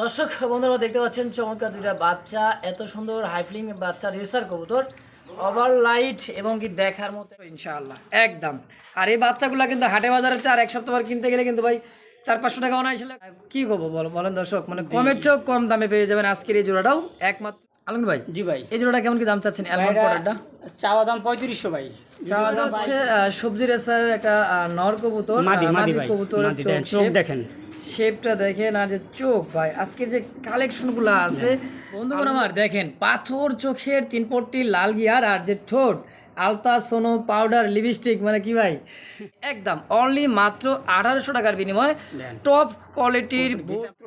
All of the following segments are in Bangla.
দর্শক বন্ধুরা দেখতে পাচ্ছেন চমৎকার দুইটা বাচ্চা এত সুন্দর হাইফ্লিং বাচ্চা রেসার কবুতর ওভার লাইট এবং কি দেখার মতো ইনশাআল্লাহ একদম। আর এই বাচ্চাগুলো কিন্তু হাটে বাজারেতে আর এক সপ্তাহ কিনতে গেলে কিন্তু ভাই চার পাঁচশো টাকা অনায় ছিল। কি করব বলো বলেন দর্শক মানে কমের চেয়েও কম দামে পেয়ে যাবেন আজকের এই জোড়াটাও একমাত্র। আলম ভাই জি ভাই। এই জোড়াটা কেমন কি দাম চাচ্ছেন অ্যালবাম প্রোডাক্টটা চাওয়া দাম পঁয়ত্রিশশো ভাই। চাওয়া দাম হচ্ছে সবজি রেসার একটা নর কবুতর মাদি চোখ। দেখেন। শেপটা দেখেন আর যে চোখ ভাই আজকে যে কালেকশনগুলো আছে বন্ধুগণ আমার দেখেন পাথর চোখের তিন পট্টি লাল গিয়ার আর যে ঠোঁট আলতা সোনো পাউডার লিপস্টিক মানে কি ভাই? একদম অনলি মাত্র আঠারোশো টাকার বিনিময়ে। টপ কোয়ালিটির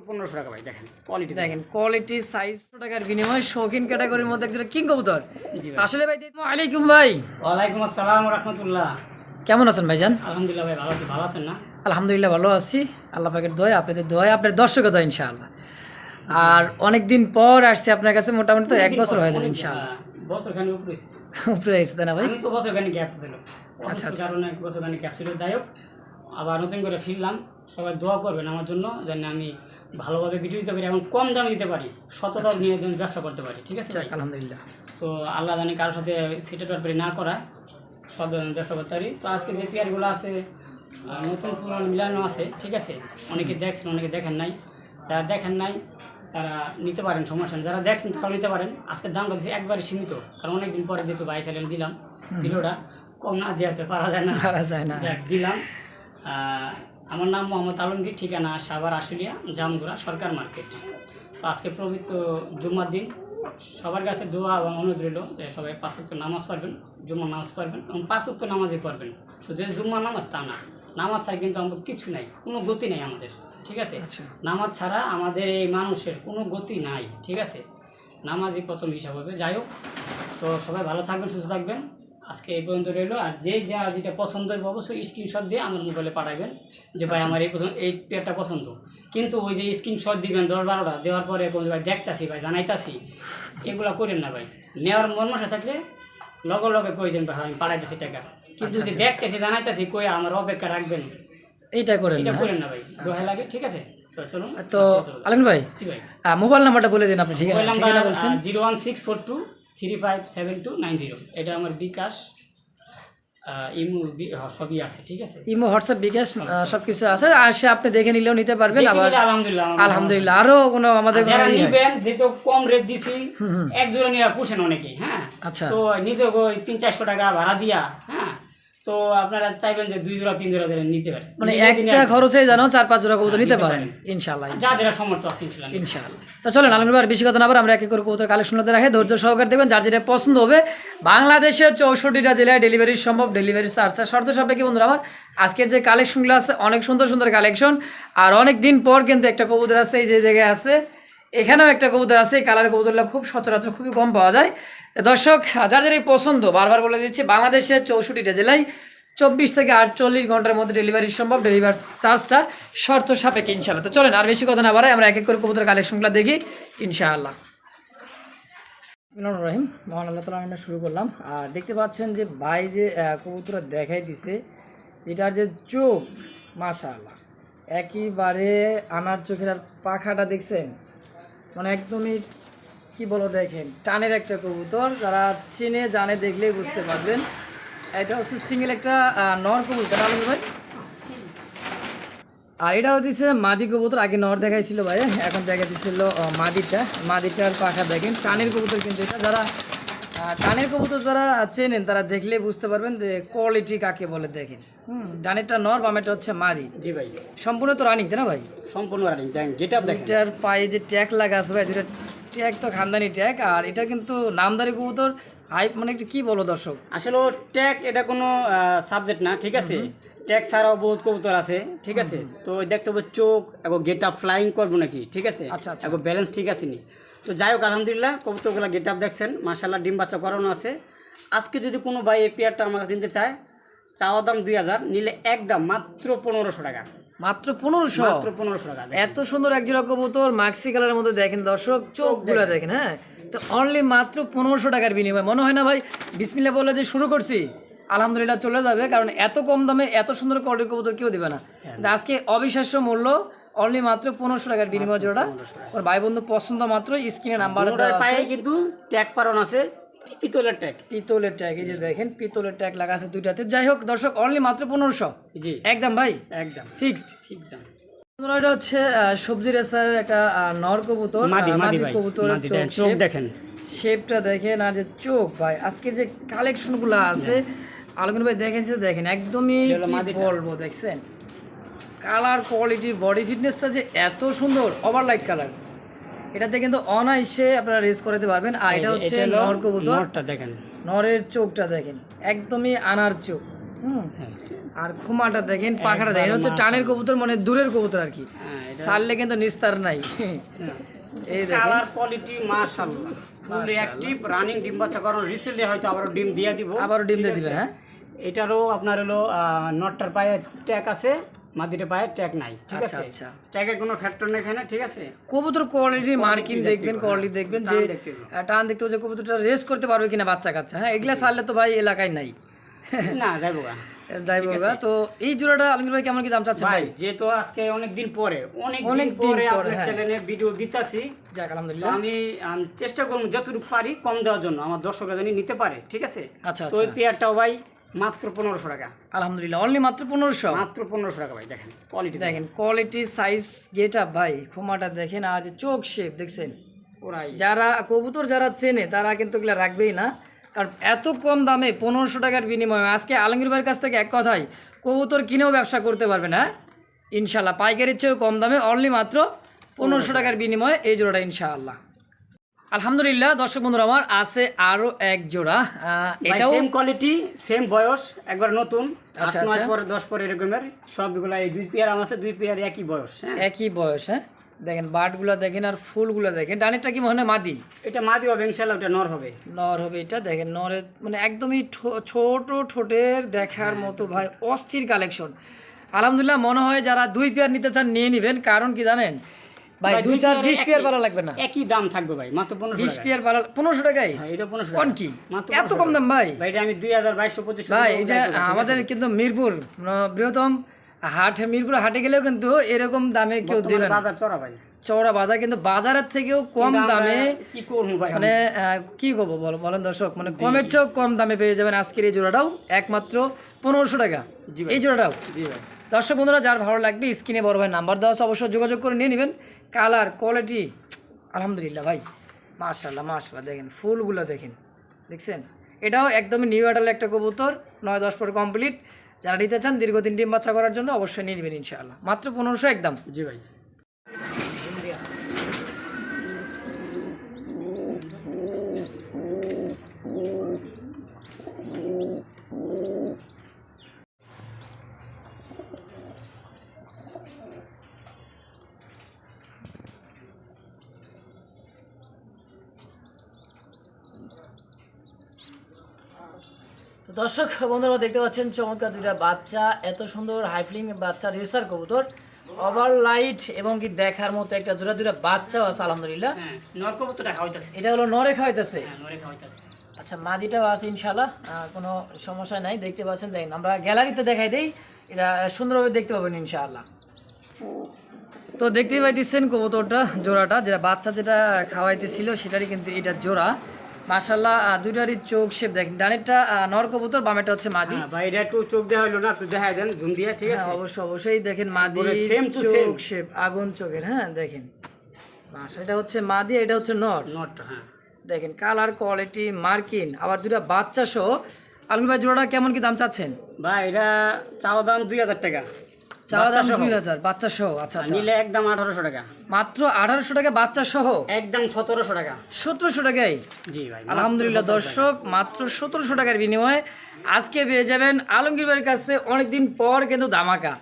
পনেরোশো টাকা ভাই দেখেন কোয়ালিটি দেখেন কোয়ালিটি সাইজ টাকার বিনিময়ে শৌখিন ক্যাটাগরির মধ্যে একজন কিং কবুতর। জি ভাই। আসলে ভাই আলাইকুম ভাই। ওয়ালাইকুম আসসালাম রহমতুল্লাহ। কেমন আছেন ভাইজান? আলহামদুলিল্লাহ ভাই ভালো আছি। ভালো আছেন না? আলহামদুলিল্লাহ ভালো আছি। আল্লাহ পাকের দোয়া আপনাদের দোয়া আপনার দর্শকের দোয়া ইনশাআল্লাহ। আর অনেক দিন পর আসছি আপনার কাছে মোটামুটি তো এক বছর হয়ে যাবে ইনশাআল্লাহ। বছর খানি উপরে উপরে গেছে তাই না ভাই? তো বছর খানি গ্যাপ ছিল। আচ্ছা, অসুস্থ কারণে এক বছর খানি গ্যাপ ছিল। যাই হোক আবার নতুন করে ফিরলাম। সবাই দোয়া করবেন আমার জন্য যেন আমি ভালোভাবে ভিডিও দিতে পারি এবং কম দামে দিতে পারি। সততা নিয়ে যেন ব্যবসা করতে পারি ঠিক আছে আলহামদুলিল্লাহ। তো আল্লাহ জানি কারোর সাথে সিটে না করা। সব ধরনের ব্যবসা করতে পারি তো আজকে যে পেয়ারগুলো আছে নতুন পুরানো মিলানো আছে ঠিক আছে? অনেকে দেখছেন অনেকে দেখেন নাই। যারা দেখেন নাই তারা নিতে পারেন সমস্যা যারা দেখছেন তারাও নিতে পারেন। আজকের দামটা একবারে সীমিত কারণ অনেকদিন পরে যেহেতু বাইশ চ্যানেল দিলাম। ভিডিওটা কম না দেওয়াতে পারা যায় না। পারা যায় না। দিলাম। আমার নাম মোহাম্মদ আলমগীর ঠিকানা সাভার আশুলিয়া জামগুড়া সরকার মার্কেট। তো আজকে পবিত্র জুম্মার দিন। সবার কাছে দোয়া এবং অনুরোধ রইল যে সবাই পাঁচ উক্ত নামাজ পারবেন জুম্মা নামাজ পারবেন এবং পাঁচ উক্ত নামাজই পারবেন শুধু জুম্মা জুম্মার নামাজ তা না নামাজ ছাড়া কিন্তু আমাদের কিছু নাই কোনো গতি নাই আমাদের ঠিক আছে? আচ্ছা। নামাজ ছাড়া আমাদের এই মানুষের কোনো গতি নাই ঠিক আছে? নামাজই প্রথম হিসাব হবে যাই হোক। তো সবাই ভালো থাকবেন সুস্থ থাকবেন। আজকে এই পর্যন্ত রইল। আর যে যা যেটা পছন্দ হবে অবশ্যই স্ক্রিনশট দিয়ে আমার মোবাইলে পাঠাবেন যে ভাই আমার এই পছন্দ এই পেয়ারটা পছন্দ। কিন্তু ওই যে স্ক্রিনশট দিবেন দশ বারোটা দেওয়ার পরে ভাই দেখতাছি ভাই জানাইতাছি। এগুলো করেন না ভাই। নেওয়ার মন মশা থাকলে লগে লগে কই দেন ভাই আমি পাঠাইতেছি টাকা। কিন্তু যে দেখতেছি জানাইতাছি কই আমার অপেক্ষা রাখবেন? এইটা করেন এটা না। করেন না ভাই। দোহাই লাগে ঠিক আছে? তো চলুন তো আলম ভাই মোবাইল নাম্বারটা বলে দিন আপনি ঠিক আছে ঠিকানা বলছেন। Zero one six four two three five seven two nine zero এটা আমার বিকাশ ইমো সবই আছে ঠিক আছে? ইমো হোয়াটসঅ্যাপ বিকাশ সব সবকিছু আছে। আর সে আপনি দেখে নিলেও নিতে পারবেন আবার। আলহামদুলিল্লাহ আলহামদুলিল্লাহ। আরও কোনো আমাদের যারা ইয়ে- নিবেন যেহেতু কম রেট দিছি এক জোড়া নিয়ে পুষেন অনেকেই হ্যাঁ? আচ্ছা। তো নিজে ওই তিন চারশো টাকা ভাড়া দিয়া হ্যাঁ? তো আপনারা চাইবেন যে দুই জোড়া তিন জোড়া যেন নিতে পারেন মানে একটা খরচে জানো চার পাঁচ জোড়া কবুতর নিতে পারেন। ইনশাআল্লাহ যা যারা সমর্থ আছে ইনশাল্লাহ নিতে ইনশাআল্লাহ। তো চলেন আলমবার বেশি কথা না বলে আমরা এক এক করে কবুতর কালেকশনতে রাখে। ধৈর্য সহকারে দেখবেন যার যেটা পছন্দ হবে বাংলাদেশের চৌষট্টিটা জেলায় ডেলিভারি সম্ভব ডেলিভারি চার্জ শর্ত সাপেক্ষে বন্ধুরা আমার আজকের যে কালেকশনগুলো আছে অনেক সুন্দর সুন্দর কালেকশন আর অনেক দিন পর কিন্তু একটা কবুতর আছে এই যে জায়গায় আছে এখানেও একটা কবুতর আছে এই কালার কবুতরগুলো খুব সচরাচর খুবই কম পাওয়া যায়। দর্শক যার যার এই পছন্দ বারবার বলে দিচ্ছি বাংলাদেশের চৌষট্টিটা জেলায় চব্বিশ থেকে আটচল্লিশ ঘণ্টার মধ্যে ডেলিভারি সম্ভব ডেলিভারি চার্জটা শর্ত সাপেক্ষে ইনশাআল্লাহ। তো চলেন আর বেশি কথা না বাড়াই আমরা এক এক করে কবুতর কালেকশনগুলো দেখি ইনশাআল্লাহ। রহিম মহান আল্লাহ তালা আমরা শুরু করলাম। আর দেখতে পাচ্ছেন যে ভাই যে আহ, কবুতরটা দেখাই দিছে এটার যে চোখ মাশাআল্লাহ একেবারে আনার চোখের আর পাখাটা দেখছেন মানে একদমই কি বলো দেখেন টানের একটা কবুতর যারা চিনে জানে দেখলেই বুঝতে পারবেন। এটা হচ্ছে সিঙ্গেল একটা নর কবুতর আলম ভাই। আর এটা হচ্ছে মাদি কবুতর আগে নর দেখাইছিল ভাই এখন দেখা দিছিল মাদিটা। মাদিটার পাখা দেখেন টানের কবুতর কিন্তু এটা। যারা টানের কবুতর যারা চেনেন তারা দেখলে বুঝতে পারবেন যে কোয়ালিটি কাকে বলে দেখেন। হুম। ডানেরটা নর বামেরটা হচ্ছে মাদি। জি ভাই। সম্পূর্ণ তো রানিং তাই না ভাই? সম্পূর্ণ রানিং দেখেন। দেখেন পায়ে যে ট্যাগ লাগা আছে ভাই দুটা ট্যাগ তো খানদানি ট্যাগ আর এটা কিন্তু নামদারি কবুতর হাইপ মানে কি বলো দর্শক? আসলে ট্যাগ এটা কোনো সাবজেক্ট না ঠিক আছে? ট্যাগ ছাড়াও বহুত কবুতর আছে ঠিক আছে? তো দেখতে হবে চোখ এবং গেট আপ ফ্লাইং করব নাকি ঠিক আছে? আচ্ছা, আচ্ছা। এবং ব্যালেন্স ঠিক আছে নি। তো যাই হোক আলহামদুলিল্লাহ কবুতরগুলো গেট আপ দেখছেন মার্শাল্লাহ ডিম বাচ্চা করানো আছে। আজকে যদি কোনো ভাই এই পেয়ারটা আমার কাছে নিতে চায় চাওয়া দাম দুই হাজার নিলে একদম মাত্র পনেরোশো টাকা। মাত্র পনেরোশো। মাত্র পনেরোশো টাকা এত সুন্দর এক জোড়া কবুতর মাক্সি কালারের মধ্যে দেখেন দর্শক চোখগুলো দেখেন। হ্যাঁ? তো অনলি মাত্র পনেরোশো টাকার বিনিময়। মনে হয় না ভাই বিসমিল্লা বলে যে শুরু করছি? আলহামদুলিল্লাহ চলে যাবে কারণ এত কম দামে এত সুন্দর কোয়ালিটির কবুতর কেউ দিবে না। আজকে অবিশ্বাস্য মূল্য অনলি মাত্র পনেরোশো টাকার বিনিময় জোড়াটা। ওর ভাই বন্ধু পছন্দ মাত্র স্ক্রিনে নাম্বার পায়ে কিন্তু ট্যাগ পারন আছে। পিতলের ট্যাগ পিতলের ট্যাগ এই যে দেখেন পিতলের ট্যাগ লাগা আছে দুইটাতে। যাই হোক দর্শক অনলি মাত্র পনেরোশো। জি। একদম ভাই? একদম। ফিক্সড দাম। এটা হচ্ছে সবজি রেসার একটা নর কবুতর। মাদি মাদি চোখ দেখেন, শেপটা দেখেন আর যে চোখ ভাই আজকে যে কালেকশনগুলো আছে আলগুন ভাই দেখেন দেখেন একদমই। বলব দেখছেন? কালার কোয়ালিটি বডি ফিটনেসটা যে এত সুন্দর ওভারলাইট কালার এটাতে কিন্তু অনায়াসে আপনারা রেস করাতে পারবেন। আর এটা হচ্ছে নর কবুতর। নরটা দেখেন। নরের চোখটা দেখেন। একদমই আনার চোখ। হুম? হ্যাঁ। আর খুমাটা দেখেন পাখাটা দেখেন। হচ্ছে টানের কবুতর মানে দূরের কবুতর আর কি। হ্যাঁ, সারলে কিন্তু নিস্তার নাই। এই দেখেন। কালার কোয়ালিটি মাশাআল্লাহ। ফুল। অ্যাক্টিভ রানিং ডিম বাচ্চা করানো রিসেন্টলি হয়তো আবারও ডিম দিয়ে দিব। আবারও ডিম দিয়ে? দিবে হ্যাঁ? এটারও আপনার হলো নটটার পায়ে ট্যাগ আছে। মাদিটার পায়ে ট্যাগ নাই ঠিক আচ্ছা, আছে? আচ্ছা। ট্যাগের কোনো ফ্যাক্টর নেই এখানে ঠিক আছে? কবুতর কোয়ালিটি মার্কিং দেখবেন কোয়ালিটি হ্যাঁ। দেখবেন যে দেখতে টান দেখতে যে কবুতরটা রেস করতে পারবে কিনা বাচ্চা কাচ্চা। হ্যাঁ এগুলা সারলে তো ভাই এলাকায় নাই। না যাইবো গা। যাই বলবা তো এই জোড়াটা আলমগীর ভাই কেমন কি দাম চাচ্ছেন ভাই যেহেতু আজকে অনেক দিন পরে অনেক অনেক পরে আপনার হ্যাঁ। চ্যানেলে ভিডিও দিতাছি। যাক আলহামদুলিল্লাহ। আমি চেষ্টা করব যতটুকু পারি কম দেওয়ার জন্য আমার দর্শকরা জানি নিতে পারে ঠিক আছে? আচ্ছা তো আচ্ছা। পেয়ারটাও ভাই মাত্র পনেরোশো টাকা। আলহামদুলিল্লাহ অনলি মাত্র পনেরোশো? মাত্র পনেরোশো টাকা ভাই দেখেন কোয়ালিটি দেখেন কোয়ালিটি সাইজ গেট আপ ভাই খুমাটা দেখেন আর যে চোখ শেপ দেখছেন? ওরাই। যারা কবুতর যারা চেনে তারা কিন্তু এগুলো রাখবেই না। কারণ এত কম দামে পনেরোশো টাকার বিনিময়ে আজকে আলমগীর ভাইয়ের কাছ থেকে এক কথাই কবুতর কিনেও ব্যবসা করতে পারবে না। ইনশাল্লাহ পাইকারির চেয়েও কম দামে অনলি মাত্র পনেরোশো টাকার বিনিময়ে এই জোড়াটা ইনশাআল্লাহ। আলহামদুলিল্লাহ দর্শক বন্ধুরা আমার আছে আরও এক জোড়া। এটাও সেম কোয়ালিটি সেম বয়স একবার নতুন আচ্ছা, আচ্ছা। পরে দশ পরে এরকমের সবগুলা এই দুই পেয়ার আমার আছে দুই পেয়ার একই বয়স হ্যাঁ। একই বয়স হ্যাঁ। দেখেন বাটগুলো দেখেন আর ফুলগুলো দেখেন। ডানেরটা কি মনে হয় মাদি? এটা মাদি হবে ইনশাল্লাহ ওটা নর হবে। নর হবে এটা দেখেন নরের মানে একদমই ছোট ঠোঁটের দেখার মতো ভাই অস্থির কালেকশন। আলহামদুলিল্লাহ মনে হয় যারা দুই পেয়ার নিতে চান নিয়ে নেবেন। কারণ কি জানেন? ভাই ভাই, দুই দুই চার বিশ পেয়ার ভালো লাগবে না। একই দাম থাকবে ভাই মাত্র পনেরোশো বিশ পেয়ার ভালো পনেরোশো টাকায়? হ্যাঁ এটা পনেরোশো কোন কি? এত কম দাম ভাই। ভাই এটা আমি দুই হাজার বাইশশো পঁচিশশো ভাই এই যে আমাদের কিন্তু মিরপুর বৃহত্তম হাট মিরপুর হাটে গেলেও কিন্তু এরকম দামে কেউ দিবে বাজার চড়া ভাই। চওড়া বাজার কিন্তু বাজারের থেকেও কম দামে কি করব মানে কি করব বলো বলেন দর্শক মানে কমের চেয়েও কম দামে পেয়ে যাবেন আজকের এই জোড়াটাও একমাত্র পনেরোশো টাকা। এই জোড়াটাও। জি ভাই। দর্শক বন্ধুরা, যার ভালো লাগবে স্ক্রিনে বড় ভাই নাম্বার দেওয়া আছে, অবশ্যই যোগাযোগ করে নিয়ে নেবেন। কালার, কোয়ালিটি, আলহামদুলিল্লাহ ভাই মাশাল্লাহ মাশাল্লাহ দেখেন, ফুলগুলো দেখেন, দেখছেন? এটাও একদমই নিউ অ্যাডাল একটা কবুতর, নয় দশ পর কমপ্লিট যারা নিতে চান, দীর্ঘদিন ডিম বাচ্চা করার জন্য অবশ্যই নিয়ে নেবেন ইনশাআল্লাহ। মাত্র পনেরোশো একদম। জি ভাই তো দর্শক বন্ধুরা দেখতে পাচ্ছেন চমৎকার দুইটা বাচ্চা এত সুন্দর হাইফ্লিং বাচ্চা রেসার কবুতর। ওভার লাইট এবং কি দেখার মতো একটা দুটা দুটা বাচ্চাও আছে আলহামদুলিল্লাহ। হ্যাঁ নরকবুতরটা খাওয়াইতেছে। এটা হলো নরে খাওয়াইতেছে? হ্যাঁ নরে খাওয়াইতেছে। আচ্ছা মাদিটাও আছে ইনশাল্লাহ কোনো সমস্যা নাই দেখতে পাচ্ছেন দেখেন আমরা গ্যালারিতে দেখাই দেই এটা সুন্দরভাবে দেখতে পাবেন ইনশাআল্লাহ। তো দেখতেই পাইতেছেন কবুতরটা জোড়াটা যেটা বাচ্চা যেটা খাওয়াইতেছিল সেটারই কিন্তু এটা জোড়া। মাশাল্লাহ আহ, দুইটারই চোখ শেপ দেখেন। ডানেরটা নর কবুতর বামেরটা হচ্ছে মাদি। হ্যাঁ ভাই এটা একটু চোখ দেওয়া হলো না একটু দেখা দেন ঝুম দিয়ে ঠিক আছে? হ্যাঁ অবশ্যই অবশ্যই দেখেন মাদি same to চোখ শেপ আগুন চোখের হ্যাঁ দেখেন। এটা হচ্ছে মাদি এটা হচ্ছে নর। নটটা হ্যাঁ। দেখেন কালার কোয়ালিটি মার্কিন আবার দুটা বাচ্চা সহ। আলমী ভাই জোড়াটা কেমন কি দাম চাচ্ছেন? ভাই এটা চাওয়া দাম দুই হাজার টাকা। চাওয়া দাম দুই হাজার বাচ্চা সহ আচ্ছা আচ্ছা। নিলে একদম আঠারোশো টাকা। মাত্র আঠারোশো টাকা বাচ্চা সহ? একদম সতেরোশো টাকা। সতেরোশো টাকায় জি ভাই আলহামদুলিল্লাহ দর্শক মাত্র সতেরোশো টাকার বিনিময়ে আজকে পেয়ে যাবেন আলমগীর ভাইয়ের কাছে অনেকদিন পর কিন্তু ধামাকা।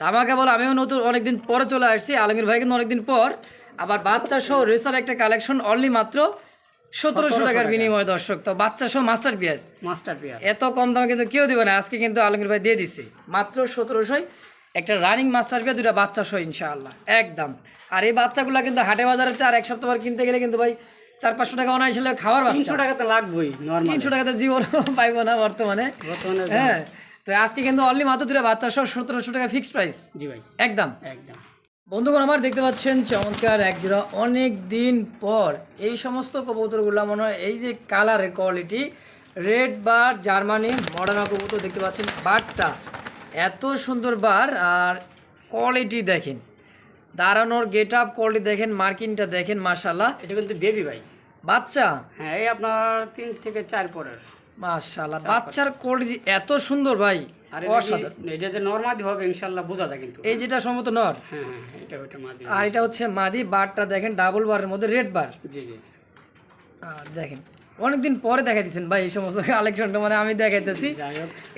ধামাকা বলে আমিও নতুন অনেকদিন পরে চলে আসছি আলমগীর ভাই কিন্তু অনেকদিন পর। আবার বাচ্চা সহ রেসার একটা কালেকশন অনলি মাত্র সতেরোশো টাকার বিনিময়ে দর্শক। তো বাচ্চা সহ মাস্টার বিয়ার মাস্টার পেয়ার। এত কম দামে কিন্তু কেউ দিবে না আজকে কিন্তু আলমগীর ভাই দিয়ে দিছে। মাত্র সতেরোশোয় একটা রানিং মাস্টার বিয়া দুটা বাচ্চা সহ ইনশাআল্লাহ একদম। আর এই বাচ্চাগুলো কিন্তু হাটে বাজারেতে আর এক সপ্তাহ কিনতে গেলে কিন্তু ভাই চার পাঁচশো টাকা অনায়াসে খাওয়ার বাচ্চা। তিনশো টাকা তো লাগবেই তিনশো টাকাতে জীবন পাইবো না বর্তমানে। হ্যাঁ তো আজকে কিন্তু অনলি মাত্র দুটা বাচ্চা সহ সতেরোশো টাকা ফিক্সড প্রাইস জি ভাই। একদম। একদম। বন্ধুগণ আমার দেখতে পাচ্ছেন চমৎকার একজোড়া অনেক দিন পর এই সমস্ত কবুতরগুলো মনে হয় এই যে কালারের quality red bar Germany Modena কবুতর দেখতে পাচ্ছেন বারটা এত সুন্দর বার আর কোয়ালিটি দেখেন। দাঁড়ানোর গেট আপ কোয়ালিটি দেখেন মার্কিংটা দেখেন মাশাল্লাহ এটা কিন্তু বেবি ভাই। বাচ্চা? হ্যাঁ এই আপনার তিন থেকে চার পরের। মাশাল্লাহ বাচ্চার কোয়ালিটি এত সুন্দর ভাই আর অসাধারণ। এটা যে নর্মাদি হবে ইনশাল্লাহ বোঝা যায় কিন্তু। এই যেটা সম্ভবত নর? হ্যাঁ হ্যাঁ এটা মাদি আর এটা হচ্ছে মাদি বারটা দেখেন ডাবল বারের মধ্যে রেড বার জি জি। আর দেখেন অনেকদিন পরে দেখা দিচ্ছেন ভাই এই সমস্ত কালেকশনটা মানে আমি দেখাইতেছি।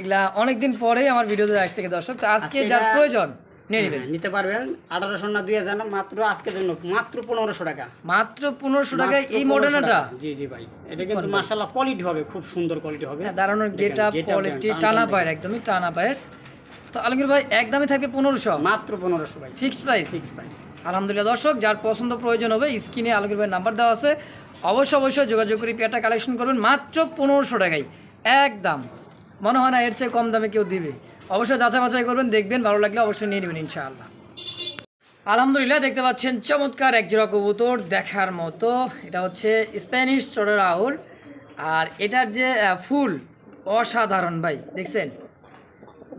এগুলা অনেকদিন পরেই আমার ভিডিওতে আসছে দর্শক? তো আজকে যার প্রয়োজন নিয়ে নেবেন। হ্যাঁ, নিতে পারবেন। আঠারোশো না দুই হাজার মাত্র আজকের জন্য মাত্র পনেরোশো টাকা। মাত্র পনেরোশো টাকায় এই 1500 মডার্নাটা জি জি ভাই। এটা কিন্তু মার্শাল্লাহ কোয়ালিটি হবে খুব সুন্দর কোয়ালিটি হবে। দাঁড়ানোর গেট আপ কোয়ালিটি টানা টান পায়ের একদমই টানা পায়ের। তো আলমগীর ভাই একদমই থাকে পনেরোশো। মাত্র পনেরোশো ভাই। ফিক্সড প্রাইস ফিক্সড প্রাইস আলহামদুলিল্লাহ দর্শক যার পছন্দ প্রয়োজন হবে স্ক্রিনে আলমগীর ভাই নাম্বার দেওয়া আছে। অবশ্যই অবশ্যই যোগাযোগ করে পেয়ারটা কালেকশন করবেন মাত্র পনেরোশো টাকায়। একদম। মনে হয় না এর চেয়ে কম দামে কেউ দিবে। অবশ্যই যাচাই বাছাই করবেন দেখবেন ভালো লাগলে অবশ্যই নিয়ে নেবেন ইনশাআল্লাহ। আলহামদুলিল্লাহ দেখতে পাচ্ছেন চমৎকার একজোড়া কবুতর দেখার মতো। এটা হচ্ছে স্প্যানিশ চড়ের আউল। আর এটার যে ফুল অসাধারণ ভাই দেখছেন?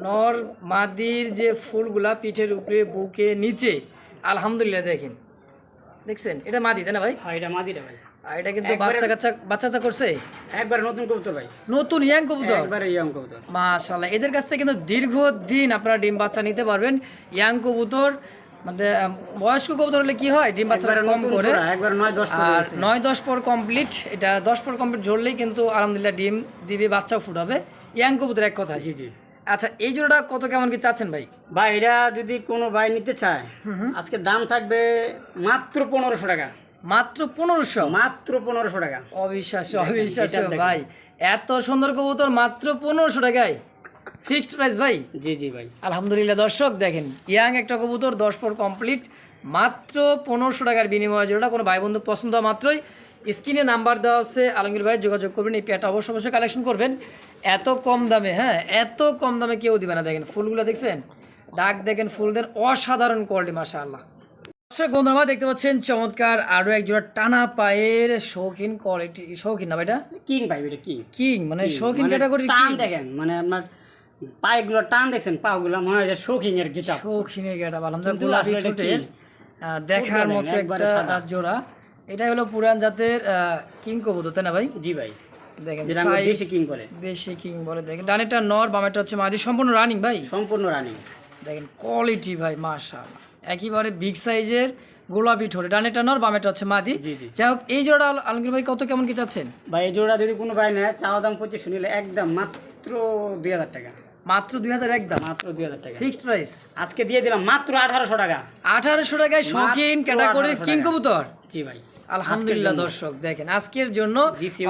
নর মাদির যে ফুলগুলা পিঠের উপরে বুকে নিচে আলহামদুলিল্লাহ দেখেন। দেখছেন? এটা মাদি তাই না ভাই? হ্যাঁ এটা মাদিটা ভাই। আর এটা কিন্তু বাচ্চা কাচ্চা বাচ্চা কাচ্চা করছে? একবার নতুন কবুতর ভাই। নতুন ইয়াং কবুতর? একবারে ইয়ং কবুতর। মাশাল্লাহ এদের কাছ থেকে কিন্তু দীর্ঘদিন আপনারা ডিম বাচ্চা নিতে পারবেন। ইয়াং কবুতর মানে বয়স্ক কবুতর হলে কি হয়? ডিম বাচ্চা কম করে একবার নয় দশ পরে আর নয় দশ পর কমপ্লিট এটা দশ পর কমপ্লিট ঝরলেই কিন্তু আলহামদুলিল্লাহ ডিম দিবে বাচ্চাও ফুটাবে। ইয়াং কবুতর এক কথা জি জি। আচ্ছা এই জোড়াটা কত কেমন কি চাচ্ছেন ভাই? ভাই এটা যদি কোনো ভাই নিতে চায় আজকে দাম থাকবে মাত্র পনেরোশো টাকা। মাত্র পনেরোশো? মাত্র পনেরোশো টাকা। অবিশ্বাস্য অবিশ্বাস্য ভাই। এত সুন্দর কবুতর মাত্র পনেরোশো টাকায়। ফিক্সড প্রাইস ভাই? জি জি ভাই। আলহামদুলিল্লাহ দর্শক দেখেন ইয়াং একটা কবুতর দশ ফোর কমপ্লিট মাত্র পনেরোশো টাকার বিনিময়ে যেটা কোনো ভাই বন্ধু পছন্দ মাত্রই স্ক্রিনে নাম্বার দেওয়া আছে আলমগীর ভাই যোগাযোগ করবেন এই পেয়ারটা অবশ্যই অবশ্যই কালেকশন করবেন। এত কম দামে হ্যাঁ এত কম দামে কেউ দিবে না দেখেন ফুলগুলো দেখছেন? ডাক দেখেন ফুল দেন অসাধারণ কোয়ালিটি মাসা আল্লাহ দর্শক বন্ধুরা দেখতে পাচ্ছেন চমৎকার আরও এক জোড়া টানা পায়ের শৌখিন কোয়ালিটি শৌখিন না ভাই এটা? কিং ভাই এটা কিং। কিং মানে শৌখিন ক্যাটাগরি টান দেখেন মানে আপনার পায়েগুলো টান দেখছেন পাগুলো মনে হয় যে শৌখিং এর গেটা শৌখিনের গেটা কিন্তু গোলাপি ঠোঁটের দেখার মতো একটা জোড়া। এটাই হলো পুরান জাতের কিং কবুতর তাই না ভাই? জি ভাই। দেখেন দেশি কিং বলে। দেশি কিং বলে দেখেন। ডানেরটা নর বামেরটা হচ্ছে মাদি। সম্পূর্ণ রানিং ভাই? সম্পূর্ণ রানিং দেখেন কোয়ালিটি ভাই মাশাআল্লাহ। একেবারে বিগ সাইজের গোলাপি ঠোঁটে। নর হচ্ছে মাদি। যাই হোক এই জোড়া আলমগীর ভাই কত কেমন কি চাচ্ছেন? ভাই এই জোড়া যদি কোনো ভাই নেয় চাওয়া দাম পঁচিশশো নিলে একদম মাত্র দুই হাজার টাকা। মাত্র দুই হাজার একদম? মাত্র দুই হাজার টাকা। ফিক্সড প্রাইস আজকে দিয়ে দিলাম মাত্র আঠারোশো টাকা। আঠারোশো টাকায় শৌখিন ক্যাটাগরির কিং কবুতর? জি ভাই। আলহামদুলিল্লাহ দর্শক দেখেন আজকের জন্য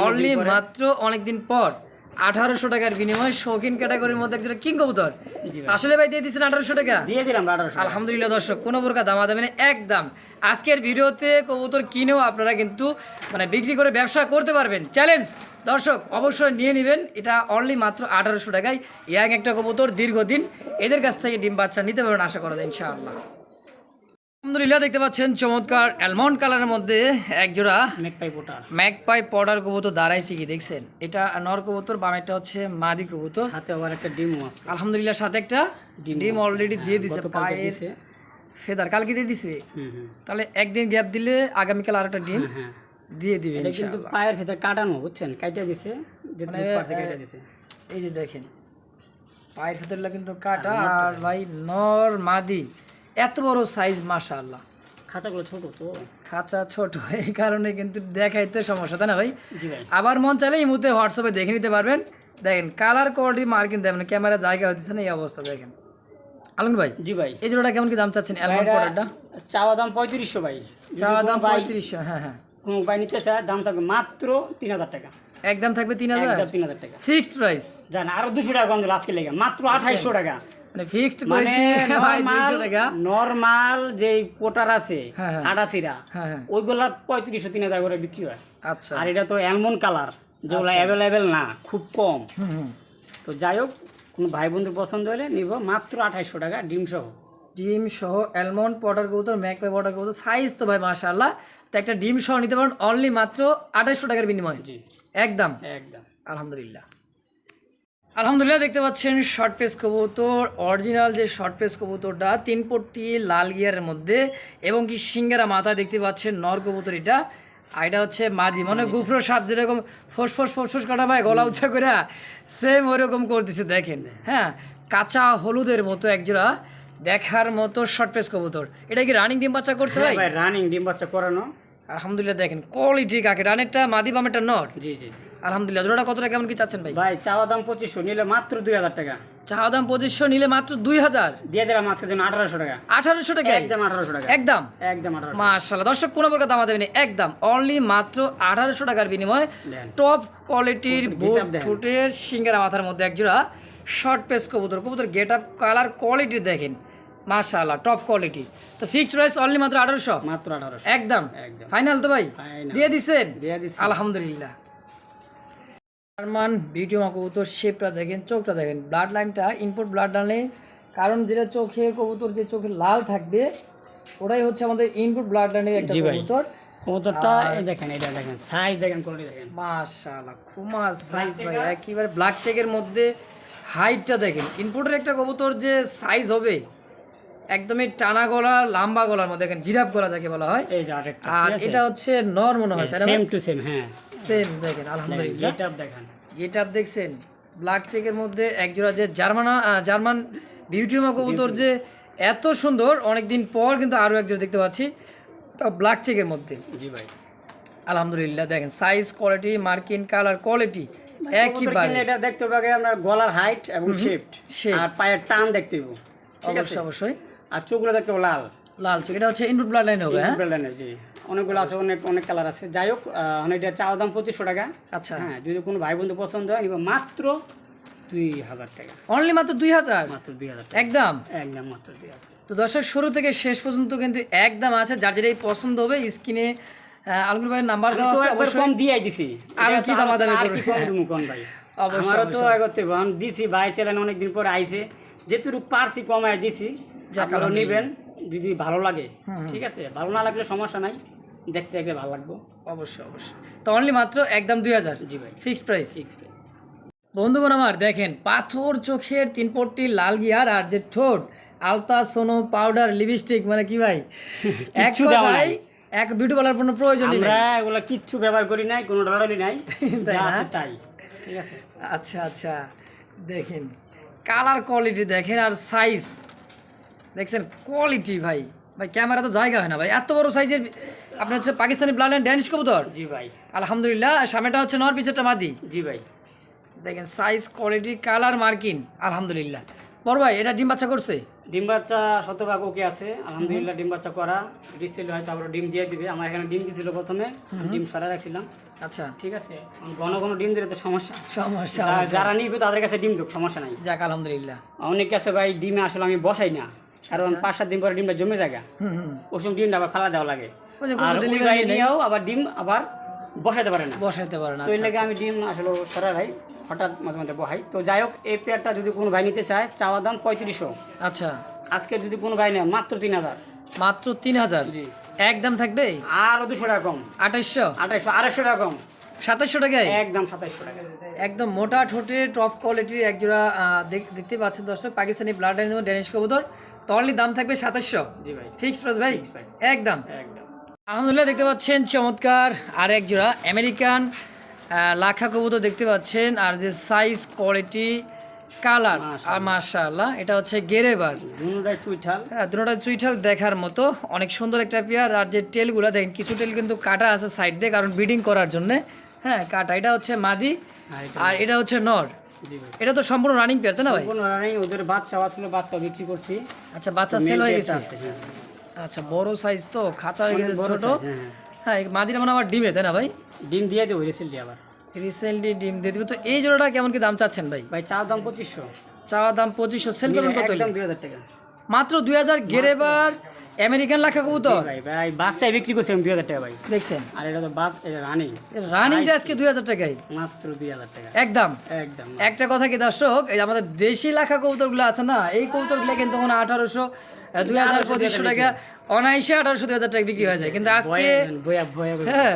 অনলি মাত্র অনেকদিন পর আঠারোশো টাকার বিনিময়ে শৌখিন ক্যাটাগরির মধ্যে একজন কিং কবুতর। আসলে ভাই দিয়ে দিচ্ছেন আঠারোশো টাকা? দিয়ে দিলাম আঠারোশো আলহামদুলিল্লাহ দর্শক কোনো প্রকার দামা দামে নেই, একদম। আজকের ভিডিওতে কবুতর কিনেও আপনারা কিন্তু মানে বিক্রি করে ব্যবসা করতে পারবেন। চ্যালেঞ্জ দর্শক অবশ্যই নিয়ে নেবেন। এটা অনলি মাত্র আঠারোশো টাকায় ইয়াং একটা কবুতর দীর্ঘদিন এদের কাছ থেকে ডিম বাচ্চা নিতে পারবেন আশা করা যায় ইনশাআল্লাহ। আলহামদুলিল্লাহ দেখতে পাচ্ছেন চমৎকার অ্যালমন্ড কালারের মধ্যে এক জোড়া magpie pouter magpie pouter কবুতর দাঁড়াইছে কি দেখছেন? এটা নর কবুতর বামেরটা হচ্ছে মাদি কবুতর। সাথে আবার একটা ডিমও আছে। আলহামদুলিল্লাহ সাথে একটা ডিম অলরেডি দিয়ে দিছে পায়ের ফেদার কালকে দিয়ে দিছে? তাহলে একদিন গ্যাপ দিলে আগামীকাল আর একটা ডিম হ্যাঁ দিয়ে দিবে কিন্তু পায়ের ভেতর কাটানো বুঝছেন? যে মানে, দিছে। এই যে দেখেন পায়ের ফেদারগুলো কিন্তু কাটা আর ভাই নর মাদি। এত বড় সাইজ মাশাআল্লাহ। খাঁচাগুলো ছোট তো। খাঁচা ছোট এই কারণে কিন্তু দেখাইতে সমস্যা তাই না ভাই? আবার মন চাইলে এই মুহূর্তে হোয়াটসঅ্যাপে দেখে নিতে পারবেন। দেখেন কালার কোয়ালিটি মার্কিং দেবেন ক্যামেরা জায়গা হচ্ছে না এই অবস্থা দেখেন। আলম ভাই জি ভাই। এই জোড়াটা কেমন কি দাম চাচ্ছেন অ্যালবাম প্রোডাক্টটা চাওয়া দাম পঁয়ত্রিশশো ভাই। চাওয়া দাম পঁয়ত্রিশশো হ্যাঁ হ্যাঁ। কোনো ভাই নিতে চায় দাম থাকবে মাত্র তিন হাজার টাকা। একদম থাকবে তিন হাজার? তিন হাজার টাকা। ফিক্সড প্রাইস জান আরও দুশো টাকা কম আজকে লেগে। মাত্র আঠাইশশো টাকা। মানে ফিক্সড মানে ভাই দুইশো টাকা। নর্মাল কোটার আছে হ্যাঁ, হ্যাঁ। হ্যাঁ ওইগুলা পঁয়ত্রিশশো তিন হাজার করে বিক্রি হয়। আচ্ছা। আর এটা তো এমন কালার যেগুলো অ্যাভেলেবেল না খুব কম। তো যাই হোক কোনো ভাই বন্ধু পছন্দ হলে নিব মাত্র আঠাইশশো টাকা ডিম সহ। ডিম সহ অ্যালমন্ড পটার কবুতর ম্যাকপাই পটার কবুতর সাইজ তো ভাই মাশাআল্লাহ। তো একটা ডিম সহ নিতে পারেন অনলি মাত্র আঠাইশশো টাকার বিনিময়ে। জি। একদম। একদম। আলহামদুলিল্লাহ। আলহামদুলিল্লাহ দেখতে পাচ্ছেন শর্ট পেস কবুতর অরিজিনাল যে শর্ট পেস কবুতরটা তিন পট্টি লাল গিয়ারের মধ্যে এবং কি সিঙ্গারা মাথায় দেখতে পাচ্ছেন নর কবুতর এটা। আর এটা হচ্ছে মাদি মানে গুফরো সাপ যেরকম ফোসফোস ফোসফোস কাটা ভাই গলা উচ্চা করে সেম ওইরকম করতেছে দেখেন। হ্যাঁ কাঁচা হলুদের মতো একজোড়া দেখার মতো শর্ট পেস কবুতর। এটা কি রানিং ডিম বাচ্চা করছে ভাই? ভাই রানিং ডিম বাচ্চা করানো। আলহামদুলিল্লাহ দেখেন কোয়ালিটি কাকে রানেরটা মাদি বামেরটা নর? জি জি। আলহামদুলিল্লাহ জোড়াটা কতটা কেমন কি চাচ্ছেন ভাই? ভাই চাওয়া দাম পঁচিশশো নিলে মাত্র দুই হাজার টাকা। চাওয়া দাম পঁচিশশো নিলে মাত্র দুই হাজার? দিয়ে দিলাম জন্য আঠারোশো টাকা। আঠারোশো টাকা একদম আঠারোশো টাকা। একদম? একদম মাশাল্লাহ দর্শক কোনো প্রকার দামা দেবেন একদম অনলি মাত্র আঠারোশো টাকার বিনিময়ে টপ কোয়ালিটির দেন। ফুটের সিঙ্গারা মাথার মধ্যে একজোড়া শর্ট পেস কবুতর। কবুতর গেট আপ কালার কোয়ালিটি দেখেন। মাশাল্লাহ টপ কোয়ালিটি তো ফিক্সড প্রাইস অনলি মাত্র আঠারোশো? মাত্র আঠারোশো। একদম? একদম। ফাইনাল তো ভাই? দিয়ে দিছেন? দিয়ে দিচ্ছি আলহামদুলিল্লাহ। জার্মান বিউটিমা কবুতর শেপটা দেখেন চোখটা দেখেন। ব্লাড লাইনটা ইনপুট ব্লাড লাইনে কারণ যেটা চোখের কবুতর যে চোখে লাল থাকবে ওটাই হচ্ছে আমাদের ইনপুট ব্লাড লাইনের একটা কবুতর। কবুতরটা এই দেখেন এটা দেখেন সাইজ দেখেন কোয়ালিটি দেখেন। মাশাআল্লাহ খুমা সাইজ ভাই একেবারে ব্ল্যাক চেকের মধ্যে হাইটটা দেখেন। ইনপুটের একটা কবুতর যে সাইজ হবে একদমই টানা গলা লম্বা গলার মধ্যে দেখেন জিরাফ গলা যাকে বলা হয়। এই যে আরেকটা আর এটা হচ্ছে নর মনে হয় তাই না সেম টু সেম হ্যাঁ। সেম দেখেন আলহামদুলিল্লাহ। গেট আপ দেখেন। এটা দেখছেন ব্ল্যাক চেকের মধ্যে একজোড়া যে জার্মানা জার্মান বিউটিমা কবুতর যে এত সুন্দর অনেকদিন পর কিন্তু আরও একজোড়া দেখতে পাচ্ছি তো ব্ল্যাক চেকের মধ্যে। জি ভাই। আলহামদুলিল্লাহ দেখেন সাইজ কোয়ালিটি মার্কিন কালার কোয়ালিটি কবুতর একইবারে এটা দেখতে হবে আপনার গলার হাইট এবং Shape। আর পায়ের টান দেখতে হবে ঠিক আছে? অবশ্যই অবশ্যই। আর চোখগুলো দেখতে লাল? লাল চোখ এটা হচ্ছে ইনপুট ব্লাড লাইন হবে হ্যাঁ? ব্র্যান্ডের জি। অনেকগুলো আছে অনেক অনেক কালার আছে। যাই হোক আহ, অনেক চাওয়া দাম পঁচিশশো টাকা। আচ্ছা। হ্যাঁ যদি কোনো ভাই বন্ধু পছন্দ হয় মাত্র দুই হাজার টাকা। অনলি মাত্র দুই হাজার? মাত্র দুই হাজার একদম? একদম মাত্র দুই হাজার। তো দর্শক শুরু থেকে শেষ পর্যন্ত কিন্তু একদম আছে। যার যেটাই পছন্দ হবে স্ক্রিনে আলগুর ভাইয়ের নাম্বার দেওয়া আছে অবশ্যই কম দিয়াই দিছি। আর কি দামাদামি আর কি কম দিমু কোন ভাই? অবশ্যই, আমারও তো দিছি ভাই চ্যানেল অনেকদিন পর আইছে। যেটুকু পারছি কমায় দিছি যাক, আপনারা আলহামদুলিল্লাহ। নেবেন যদি ভালো লাগে ঠিক আছে? ভালো না লাগলে সমস্যা নাই দেখতে দেখতে ভালো লাগবে। অবশ্যই অবশ্যই। তো অনলি মাত্র একদম দুই হাজার। জি ভাই। Fixed price. বন্ধুগণ আমার দেখেন পাথর চোখের তিন পট্টি লাল গিয়ার আর যে ঠোঁট আলতা সোনো পাউডার লিপস্টিক মানে কি ভাই? এক দেওয়া এক বিউটি পার্লার কোনো প্রয়োজনই নেই। আমরা এগুলো কিচ্ছু ব্যবহার করি নাই কোনো লড়ালি নাই যা আছে তাই ঠিক আছে? আচ্ছা আচ্ছা। দেখেন কালার কোয়ালিটি দেখেন আর সাইজ দেখছেন কোয়ালিটি ভাই। ভাই ক্যামেরা তো জায়গা হয় না ভাই। এত বড় সাইজের আপনার হচ্ছে পাকিস্তানি ব্লাড অ্যান্ড ড্যানিশ কবুতর? জি ভাই। আলহামদুলিল্লাহ সামনেটা হচ্ছে নর পিছেরটা মাদি। জি ভাই। দেখেন সাইজ কোয়ালিটি কালার মার্কিন আলহামদুলিল্লাহ। বড় ভাই এটা ডিম বাচ্চা করছে? ডিম বাচ্চা শতভাগ ওকে আছে আলহামদুলিল্লাহ ডিম বাচ্চা করা। রিসেল হয়তো আবার ডিম দিয়ে দিবে। আমার এখানে ডিম দিয়েছিল প্রথমে ডিম সারা রাখছিলাম। আচ্ছা। ঠিক আছে? ঘন ঘন ডিম দিলে তো সমস্যা। সমস্যা যারা নিবে তাদের কাছে ডিম দুঃখ সমস্যা নাই। যাক আলহামদুলিল্লাহ। অনেকে আছে ভাই ডিমে আসলে আমি বসাই না। কারণ পাঁচ সাত দিন পরে ডিমটা জমে ওই সময় ডিমটা আবার ফালা দেওয়া লাগে। আর আবার ডিম আবার বসাইতে পারে না। বসাইতে পারে না তো এই আচ্ছা, লেগে আমি ডিম আসলে সরাই হঠাৎ মাঝে মাঝে বহাই। তো যাই হোক এই পেয়ারটা যদি কোনো ভাই নিতে চায় চাওয়া দাম পঁয়ত্রিশশো। আচ্ছা। আজকে যদি কোনো ভাই নেয় মাত্র তিন হাজার। মাত্র তিন হাজার? জি। একদম থাকবে? আরও দুশো টাকা কম। আঠাইশশো? আঠাইশো আড়াইশো টাকা কম। সাতাইশশো টাকায়? একদম সাতাইশশো টাকা। একদম মোটা ঠোঁটে টপ কোয়ালিটির একজোড়া দেখতে পাচ্ছেন দর্শক পাকিস্তানি ব্লাড ড্যানিশ কবুতর। তনলি দাম থাকবে সাতাশশো জি ভাই। ফিক্সড প্রাইস ভাই? একদম একদম। আলহামদুলিল্লাহ দেখতে পাচ্ছেন চমৎকার। আর এক জোড়া আমেরিকান লাখা কবুতর দেখতে পাচ্ছেন আর যে সাইজ কোয়ালিটি কালার আর মাশাআল্লাহ এটা হচ্ছে গেরেবার। চুইঠাল। হ্যাঁ দুটোটা চুইঠাল দেখার মতো। অনেক সুন্দর একটা পেয়ার আর যে টেলগুলো দেখেন কিছু টেল কিন্তু কাটা আছে সাইড দিয়ে কারণ ব্রিডিং করার জন্য। হ্যাঁ কাটা এটা হচ্ছে মাদি আর এটা- হচ্ছে নর। এটা তো সম্পূর্ণ রানিং পেয়ার তাই না ভাই? কোনো রানিং ওদের বাচ্চা বাচ্চা বিক্রি করছি। আচ্ছা বাচ্চা সেল হয়ে গেছে। হ্যাঁ। আচ্ছা বড় সাইজ তো খাঁচা হয়ে গেছে ছোট। হ্যাঁ, হ্যাঁ। হ্যাঁ মাদিটা মানে আমার ডিমে তাই না ভাই? ডিম দিয়ে দেবো রিসেন্টলি আবার। রিসেন্টলি ডিম দিয়ে দিবে। তো এই জোড়াটা কেমন কি দাম চাচ্ছেন ভাই? ভাই চা দাম পঁচিশশো। চাওয়া দাম পঁচিশশো সেল করবেন কত দুই হাজার টাকা। মাত্র দুই হাজার গেরেবার আমেরিকান লাখা কবুতর? ভাই ভাই বাচ্চাই বিক্রি করছি আমি দুই হাজার টাকা ভাই। দেখছেন? আর এটা তো বাপ এটা রানিং রানিংটা আজকে দুই হাজার টাকায় মাত্র দুই হাজার টাকা। একদম। একদম একটা কথা কি দর্শক এই আমাদের দেশি লাখা কবুতরগুলো আছে না এই কবুতরগুলো কিন্তু কোনো আঠারোশো দুই হাজার পঁচিশশো টাকা অনায়াসে আঠারোশো দুই হাজার টাকা বিক্রি হয়ে যায়। কিন্তু আজকে হ্যাঁ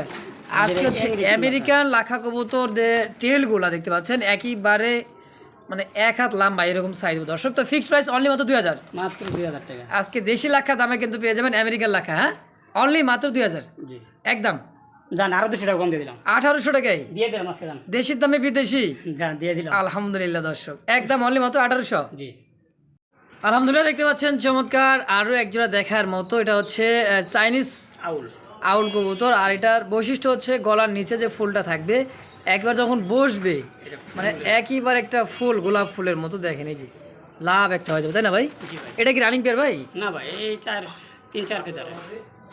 আজকে হচ্ছে আমেরিকান লাখা কবুতর টেলগুলা দেখতে পাচ্ছেন একইবারে মানে এক হাত লম্বা এরকম সাইজ দর্শক তো ফিক্সড প্রাইস অনলি মাত্র দুই হাজার। মাত্র দুই হাজার টাকা। আজকে দেশি লাখা দামে কিন্তু পেয়ে যাবেন আমেরিকান লাখা হ্যাঁ? অনলি মাত্র দুই হাজার। জি। একদম। যান আরও দুশো টাকা কম দিয়ে দিলাম। আঠারোশো টাকায়? দিয়ে দিলাম আজকে যান দেশির দামে বিদেশি? যান দিয়ে দিলাম। আলহামদুলিল্লাহ দর্শক একদম অনলি মাত্র আঠারোশো। জি। আলহামদুলিল্লাহ দেখতে পাচ্ছেন চমৎকার আরও একজোড়া দেখার মতো। এটা হচ্ছে চাইনিজ আউল। আউল কবুতর আর এটার বৈশিষ্ট্য হচ্ছে গলার নিচে যে ফুলটা থাকবে একবার যখন বসবে মানে একইবার একটা ফুল গোলাপ ফুলের মতো দেখেন এই যে লাভ একটা হয়ে যাবে তাই না ভাই? এটা কি রানিং পেয়ার ভাই? না ভাই এই চার তিন চার ফেদারে।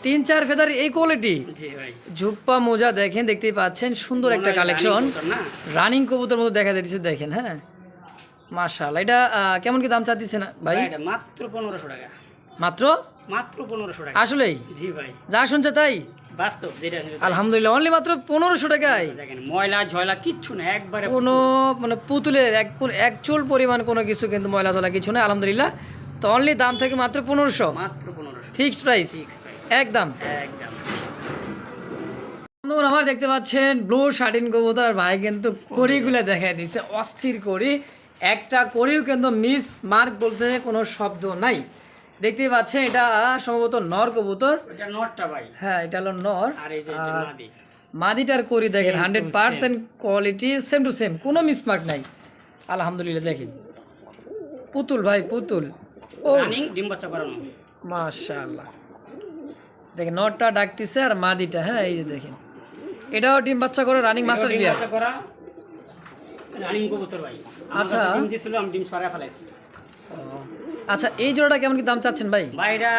তিন চার ফেদার এই কোয়ালিটি? ঝুপ্পা মোজা দেখেন দেখতেই পাচ্ছেন সুন্দর একটা কালেকশন। রানিং কবুতর মতো দেখা যাচ্ছে দেখেন হ্যাঁ? মাশাআল্লাহ এটা কেমন কি দাম চাচ্ছিছে না ভাই মাত্র পনেরোশো টাকা। মাত্র? মাত্র পনেরোশো টাকা। আসলেই? জি ভাই। যা শুনছে তাই? বাস্তব যেটা আলহামদুলিল্লাহ অনলি মাত্র পনেরোশো টাকায়। দেখেন ময়লা ঝয়লা কিচ্ছু না একবারে কোনো মানে পুতুলের এক এক চুল পরিমাণ কোনো কিছু কিন্তু ময়লা চলা কিছু না আলহামদুলিল্লাহ। তো অনলি দাম থেকে মাত্র পনেরোশো। মাত্র পনেরোশো। Fixed price. একদম। আমার দেখতে পাচ্ছেন ব্লু শার্টিন কবুতর। ভাই কিন্তু কড়িগুলো দেখাই দিচ্ছে অস্থির করি একটা করিও কিন্তু মিস মার্ক বলতে কোনো শব্দ নাই। দেখতেই পাচ্ছেন এটা সম্ভবত নর কবুতর। ওটা নটটা ভাই। হ্যাঁ এটা হলো নর। আর এই যে মাদি। মাদিটার করি দেখেন hundred percent quality same to same কোনো মিসমার্ক নাই। আলহামদুলিল্লাহ দেখেন। পুতুল ভাই পুতুল। ও ডিম বাচ্চা করানো। মাশাআল্লাহ। দেখেন নটটা ডাকতেছে আর মাদিটা হ্যাঁ এই যে দেখেন। এটাও ডিম বাচ্চা করে রানিং মাস্টার বিয়ার রানিং কবুতর ভাই। আচ্ছা। ডিম দিছিল আমি ডিম সরাই ফেলাইছি। আচ্ছা এই জোড়াটা কেমন কি দাম চাচ্ছেন ভাই? ভাই এটা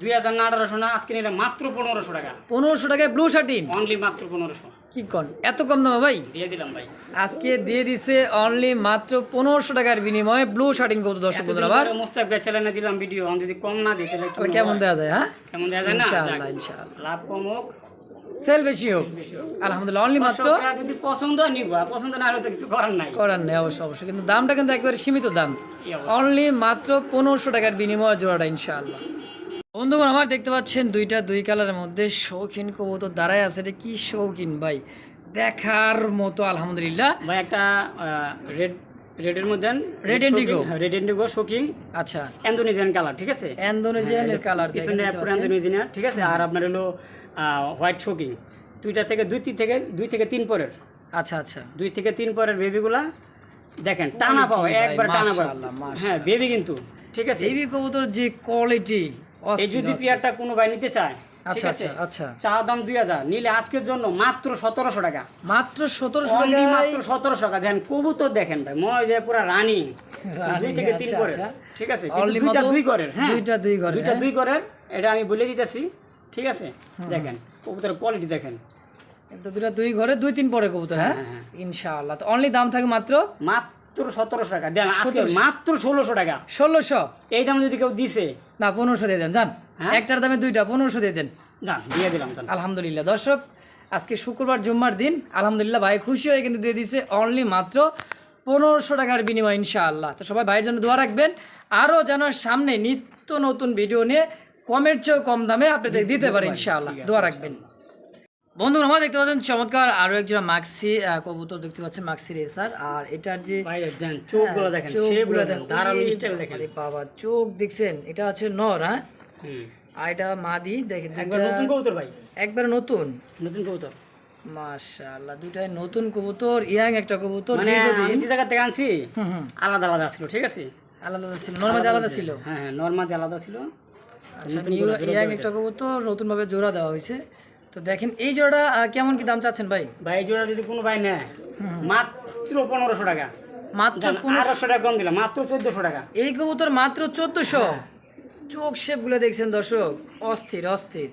দুই হাজার না আঠারোশো না আজকে নিলে মাত্র পনেরোশো টাকা। পনেরোশো টাকায় ব্লু শার্টিন অনলি মাত্র পনেরোশো। কি কন? এত কম দামে ভাই? দিয়ে দিলাম ভাই। আজকে দিয়ে দিছে অনলি মাত্র পনেরোশো টাকার বিনিময়ে ব্লু শার্টিন কত দর্শক বন্ধুরা আবার? মোস্তাক ভাই চ্যানেলে দিলাম ভিডিও আমি যদি কম না দিতে তাহলে কেমন দেওয়া যায় হ্যাঁ? কেমন দেওয়া যায় না? ইনশাআল্লাহ ইনশাআল্লাহ। লাভ কম হোক। সেল বেশি হোক। আলহামদুলিল্লাহ অনলি মাত্র যদি পছন্দ নিব পছন্দ না হলে তো কিছু করার নাই। করার নেই অবশ্যই অবশ্যই কিন্তু দামটা কিন্তু একবারে সীমিত দাম। অনলি মাত্র পনেরোশো টাকার বিনিময়ে জোড়াটা ইনশাআল্লাহ। বন্ধুগণ আমার দেখতে পাচ্ছেন দুইটা দুই কালারের মধ্যে শৌখিন কবুতর দাঁড়ায় আছে। এটা কি শৌখিন ভাই? দেখার মতো আলহামদুলিল্লাহ। ভাই একটা রেড রেডের মধ্যে Red indigo? Red indigo shocking আচ্ছা ইন্দোনেশিয়ান কালার ঠিক আছে? ইন্দোনেশিয়ানের কালার পিছনে পুরো ইন্দোনেশিয়ান ঠিক আছে? আর আপনার হলো হোয়াইট শোকিং দুইটা থেকে দুই তিন থেকে দুই থেকে তিন পরের। আচ্ছা আচ্ছা। দুই থেকে তিন পরের বেবিগুলা দেখেন টানা পাও একবার টানা পাও। হ্যাঁ বেবি কিন্তু ঠিক আছে? বেবি কবুতর যে কোয়ালিটি এই যদি পেয়ারটা কোনো ভাই নিতে চায় আচ্ছা আচ্ছা আচ্ছা। চা দাম দুই হাজার। নিলে আজকের জন্য মাত্র সতেরোশো টাকা। মাত্র সতেরোশো টাকা মাত্র সতেরোশো টাকা। দেখেন কবুতর দেখেন ভাই মনে যে পুরো রানিং। দুই থেকে তিন করে ঠিক আছে? দুইটা দুই করের হ্যাঁ? দুইটা দুই ঘরের, দুইটা হ্যাঁ? দুই করের এটা আমি বলে দিতেছি। ঠিক আছে? দেখেন কবুতরের কোয়ালিটি দেখেন। দুটা দুই ঘরে দুই তিন পরে কবুতর হ্যাঁ? হ্যাঁ, হ্যাঁ। ইনশাআল্লাহ। তো অনলি দাম থাকে মাত্র? মাত্র সতেরোশো টাকা। দেন আজকে মাত্র ষোলোশো টাকা। ষোলোশো? এই দাম যদি কেউ দিছে? না পনেরোশো দিয়ে দেন যান। হ্যাঁ? একটার দামে দুইটা পনেরোশো দিয়ে দেন। যান দিয়ে দিলাম আলহামদুলিল্লাহ। দর্শক আজকে শুক্রবার জুম্মার দিন। আলহামদুলিল্লাহ ভাই খুশি হয়ে কিন্তু দিয়ে দিছে অনলি মাত্র পনেরোশো টাকার বিনিময় ইনশাআল্লাহ। তো সবাই ভাইয়ের জন্য দোয়া রাখবেন। আরও যেন সামনে নিত্য নতুন ভিডিও নিয়ে কমের চেয়েও কম দামে আপনাদের দিতে পারে ইনশাআল্লাহ। দোয়া রাখবেন। বন্ধুরা আমরা দেখতে পাচ্ছেন চমৎকার আরও একজোড়া মাক্সি কবুতর দেখতে পাচ্ছেন মাক্সি রেসার আর এটার যে চোখগুলো দেখেন চোখগুলো দেখেন দেখেন ধারালো স্টাইল দেখেন। বাবা চোখ দেখছেন এটা হচ্ছে নর হ্যাঁ? আর এটা মাদি দেখেন একবার নতুন কবুতর ভাই। একবার নতুন? নতুন কবুতর। মাশাআল্লাহ দুটাই নতুন কবুতর ইয়াং একটা কবুতর মানে আমি যে জায়গা থেকে আনছি হুম হুম। আলাদা আলাদা ছিল ঠিক আছে? আলাদা আলাদা ছিল নর্মালি আলাদা ছিল হ্যাঁ হ্যাঁ নর্মালি আলাদা ছিল। আচ্ছা নিউ ইয়াং একটা কবুতর নতুনভাবে জোড়া দেওয়া হয়েছে। তো দেখেন এই জোড়া কেমন কি দাম চাচ্ছেন ভাই? ভাই এই জোড়া যদি কোনো ভাই নেয় মাত্র পনেরোশো টাকা। মাত্র জান, পনেরো টাকা কম দিলাম মাত্র চোদ্দশো টাকা। এই কবুতর মাত্র চোদ্দশো। চোখ শেপগুলো দেখছেন দর্শক অস্থির অস্থির।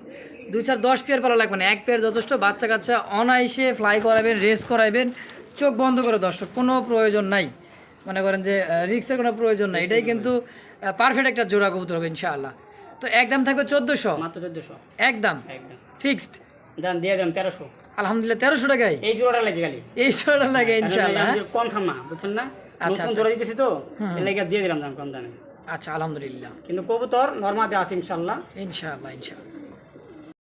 দুই চার দশ পেয়ার পালা লাগবে না এক পেয়ার যথেষ্ট বাচ্চা কাচ্চা অনায়াসে ফ্লাই করাবেন রেস করাবেন। চোখ বন্ধ করে দর্শক কোনো প্রয়োজন নাই। মনে করেন যে রিক্সের কোনো প্রয়োজন নাই। এটাই কিন্তু পারফেক্ট একটা জোড়া কবুতর হবে ইনশাআল্লাহ। তো একদম থাকবে চোদ্দোশো? মাত্র চোদ্দোশো। একদম একদম ফিক্সড দেন দিয়ে দেন তেরোশো। আলহামদুলিল্লাহ তেরোশো টাকায়? এই জোড়াটা লেগে গেলি। এই জোড়াটা লাগে ইনশাল্লাহ হ্যাঁ? কনফার্ম না বুঝছেন না? আচ্ছা, আচ্ছা। জোড়া দিতেছি তো এর লেগে দিয়ে দিলাম দাম কম দামে। আচ্ছা আলহামদুলিল্লাহ। কিন্তু কবুতর নর্মাতে আছে ইনশাল্লাহ ইনশাআল্লাহ ইনশাআল্লাহ।